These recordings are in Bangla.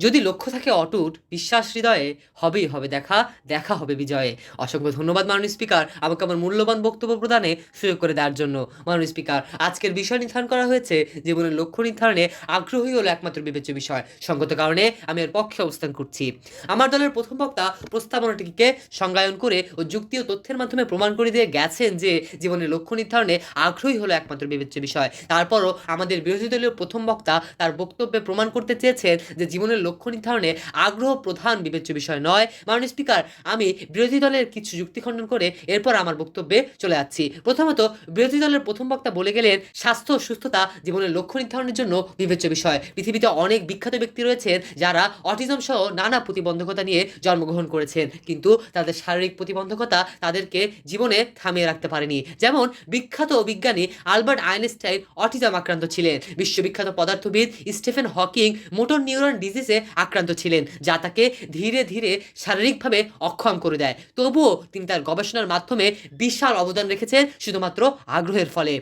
যদি লক্ষ্য থাকে অটুট, বিশ্বাস হৃদয়ে হবেই হবে, দেখা দেখা হবে বিজয়ে। অসংখ্য ধন্যবাদ মাননীয় স্পিকার, আমাকে আমার মূল্যবান বক্তব্য প্রদানে সুযোগ করে দেওয়ার জন্য। মাননীয় স্পিকার, আজকের বিষয় নির্ধারণ করা হয়েছে, জীবনের লক্ষ্য নির্ধারণে আগ্রহী হলো একমাত্র বিবেচ্য বিষয়। সঙ্গত কারণে আমি এর পক্ষে অবস্থান করছি। আমার দলের প্রথম বক্তা প্রস্তাবনাটিকে সংজ্ঞায়ন করে ও যুক্তি ও তথ্যের মাধ্যমে প্রমাণ করে দিয়ে গেছেন যে, জীবনের লক্ষ্য নির্ধারণে আগ্রহী হলো একমাত্র বিবেচ্য বিষয়। তারপরও আমাদের বিরোধী দলীয় প্রথম বক্তা তার বক্তব্যে প্রমাণ করতে চেয়েছেন যে, জীবনের লক্ষ্য নির্ধারণে আগ্রহ প্রধান বিবেচ্য বিষয় নয়। মাননীয় স্পিকার, আমি বিরোধী দলের কিছু যুক্তি খণ্ডন করে এরপর আমার বক্তব্যে চলে যাচ্ছি। প্রথমত, বিরোধী দলের প্রথম বক্তা বলে গেলেন স্বাস্থ্য সুস্থতা জীবনের লক্ষ্য নির্ধারণের জন্য বিবেচ্য বিষয়। পৃথিবীতে অনেক বিখ্যাত ব্যক্তি রয়েছেন যারা অটিজম সহ নানা প্রতিবন্ধকতা নিয়ে জন্মগ্রহণ করেছেন। কিন্তু তাদের শারীরিক প্রতিবন্ধকতা তাদেরকে জীবনে থামিয়ে রাখতে পারেনি। যেমন, বিখ্যাত বিজ্ঞানী আলবার্ট আইনস্টাইন অটিজম আক্রান্ত ছিলেন। বিশ্ববিখ্যাত পদার্থবিদ স্টিফেন হকিং মোটর নিউরন ডিজিজে আক্রান্ত ছিলেন, যা তাকে ধীরে ধীরে শারীরিকভাবে অক্ষম করে দেয়। তবুও তিনি তার গবেষণার মাধ্যমে বিশাল অবদান রেখেছেন শুধুমাত্র আগ্রহের ফলে।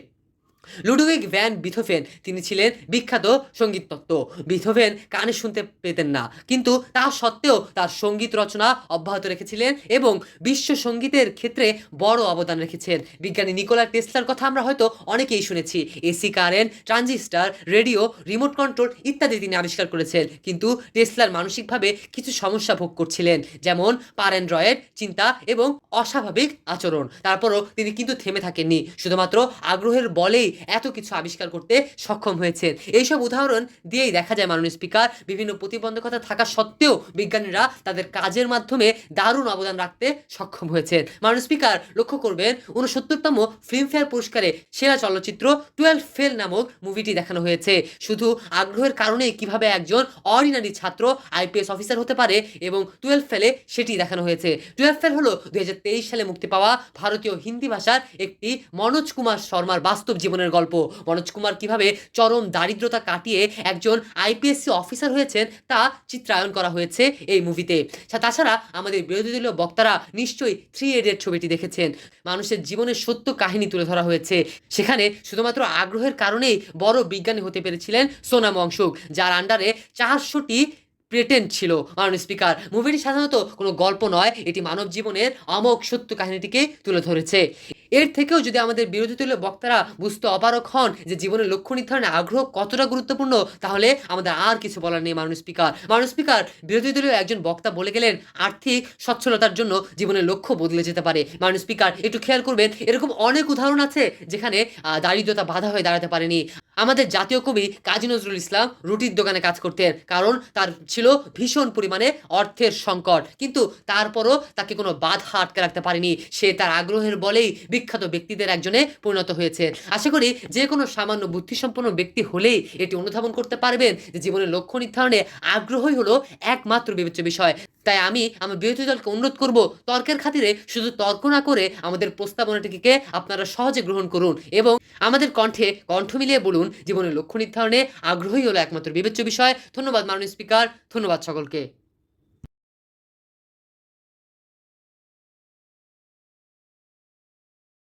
লুডুইগ ভ্যান বিথোফেন তিনি ছিলেন বিখ্যাত সংগীত তত্ত্ব। বিথোফেন কানে শুনতে পেতেন না। কিন্তু তা সত্ত্বেও তার সংগীত রচনা অব্যাহত রেখেছিলেন এবং বিশ্ব সঙ্গীতের ক্ষেত্রে বড় অবদান রেখেছেন। বিজ্ঞানী নিকোলা টেসলার কথা আমরা হয়তো অনেকেই শুনেছি। AC current, transistor, radio, remote control ইত্যাদি তিনি আবিষ্কার করেছেন। কিন্তু টেসলার মানসিকভাবে কিছু সমস্যা ভোগ করছিলেন। যেমন পারেন প্যারেন্ড্রয়েড চিন্তা এবং অস্বাভাবিক আচরণ। তারপরও তিনি কিন্তু থেমে থাকেননি। শুধুমাত্র আগ্রহের বলেই এত কিছু আবিষ্কার করতে সক্ষম হয়েছেন। এইসব উদাহরণ দিয়েই দেখা যায় মাননীয় স্পিকার, বিভিন্ন প্রতিবন্ধকতা থাকা সত্ত্বেও বিজ্ঞানীরা তাদের কাজের মাধ্যমে দারুণ অবদান রাখতে সক্ষম হয়েছেন। মাননীয় স্পিকার, লক্ষ্য করবেন উনসত্তরতম ফিল্মফেয়ার পুরস্কারে সেরা চলচ্চিত্র টুয়েলভ ফেল নামক মুভিটি দেখানো হয়েছে। শুধু আগ্রহের কারণে কীভাবে একজন অর্ডিনারি ছাত্র আইপিএস অফিসার হতে পারে এবং টুয়েলভ ফেলে সেটি দেখানো হয়েছে। টুয়েলভ ফেল হলো দুই হাজার তেইশ সালে মুক্তি পাওয়া ভারতীয় হিন্দি ভাষার একটি মনোজ কুমার শর্মার বাস্তব জীবনের গল্প। মনোজ কুমার কীভাবে চরম দারিদ্রতা কাটিয়ে একজন আইপিএসসি অফিসার হয়েছেন তা চিত্রায়ন করা হয়েছে এই মুভিতে। তাছাড়া আমাদের বিরোধী দলীয় বক্তারা নিশ্চয়ই থ্রি এডের ছবিটি দেখেছেন। মানুষের জীবনের সত্য কাহিনী তুলে ধরা হয়েছে। সেখানে শুধুমাত্র আগ্রহের কারণেই বড় বিজ্ঞানী হতে পেরেছিলেন সোনাম অংশুক যার আন্ডারে চারশোটি প্রেটেন্ট ছিল। মাননীয় স্পিকার, মুভিটি সাধারণত কোনো গল্প নয়, এটি মানব জীবনের অমোঘ সত্য কাহিনীটিকে তুলে ধরেছে। এর থেকেও যদি আমাদের বিরোধী দলীয় বক্তারা বুঝতে অপারক হন যে জীবনের লক্ষ্য নির্ধারণে আগ্রহ কতটা গুরুত্বপূর্ণ, তাহলে আমাদের আর কিছু বলার নেই মানুষ স্পিকার। মানুষ স্পিকার, বিরোধী দলীয় একজন বক্তা বলে গেলেন, আর্থিক সচ্ছলতার জন্য জীবনের লক্ষ্য বদলে যেতে পারে। মানুষ স্পিকার, একটু খেয়াল করবেন, এরকম অনেক উদাহরণ আছে যেখানে দারিদ্রতা বাধা হয়ে দাঁড়াতে পারেনি। আমাদের জাতীয় কবি কাজী নজরুল ইসলাম রুটির দোকানে কাজ করতেন, কারণ তার ছিল ভীষণ পরিমাণে অর্থের সংকট। কিন্তু তারপরও তাকে কোনো বাধা আটকে রাখতে পারেনি। সে তার আগ্রহের বলেই বিখ্যাত ব্যক্তিদের একজনে পরিণত হয়েছে আশা করি যে কোনো সামান্য বুদ্ধিসম্পন্ন ব্যক্তি হলেই এটি অনুধাবন করতে পারবেন। যে জীবনের লক্ষ্য নির্ধারণে আগ্রহই হলো একমাত্র বিবেচ্য বিষয়। তাই আমি আমার বিরোধী দলকে অনুরোধ করব তর্কের খাতিরে শুধু তর্ক না করে আমাদের প্রস্তাবনাটিকে আপনারা সহজে গ্রহণ করুন এবং আমাদের কণ্ঠে কণ্ঠ মিলিয়ে বলুন জীবনের লক্ষ্য নির্ধারণে আগ্রহী হলো একমাত্র বিবেচ্য বিষয়। ধন্যবাদ মাননীয় স্পিকার। ধন্যবাদ সকলকে।